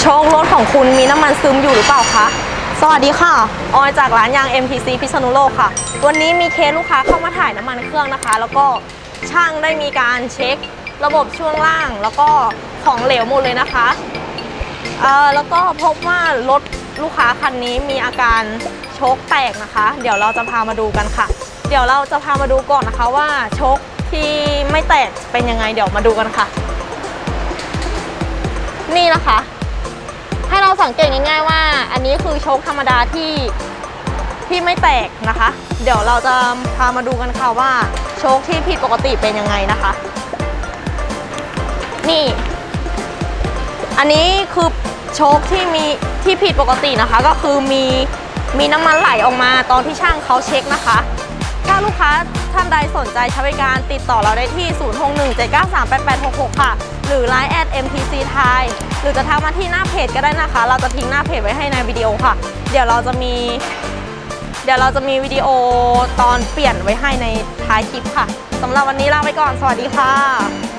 โชครถของคุณมีน้ำมันซึมอยู่หรือเปล่าคะ สวัสดีค่ะ ออยจากร้านยาง MTC พิษณุโลกค่ะ วันนี้มีเคสลูกค้าเข้ามาถ่ายน้ำมันเครื่องนะคะ แล้วก็ช่างได้มีการเช็คระบบช่วงล่าง แล้วก็ของเหลวหมดเลยนะคะเอ่อแล้วก็พบว่ารถลูกค้าคันนี้มีอาการโชคแตกนะคะ เดี๋ยวเราจะพามาดูกันค่ะ เดี๋ยวเราจะพามาดูก่อนนะคะว่าโชคที่ไม่แตกเป็นยังไงเดี๋ยวมาดูกันค่ะ นี่นะคะ สังเกตง่ายๆว่า อันนี้คือโชคธรรมดาที่ที่ไม่แตกนะคะ เดี๋ยวเราจะพามาดูกันค่ะว่าโชคที่ผิดปกติเป็นยังไงนะคะ นี่ อันนี้คือโชคที่มีที่ผิดปกตินะคะ ก็คือมีมีน้ำมันไหลออกมาตอนที่ช่างเขาเช็คนะคะ ถ้าลูกค้าท่านใดสนใจใช้บริการติดต่อเราได้ที่ 0617938866 ค่ะ หรือ Line at MTC Thai หรือจะทักมาที่หน้าเพจก็ได้นะคะ เราจะทิ้งหน้าเพจไว้ให้ในวิดีโอค่ะ เดี๋ยวเราจะมี เดี๋ยวเราจะมีวิดีโอตอนเปลี่ยนไว้ให้ในท้ายคลิปค่ะสำหรับวันนี้ลาไปก่อน สวัสดีค่ะ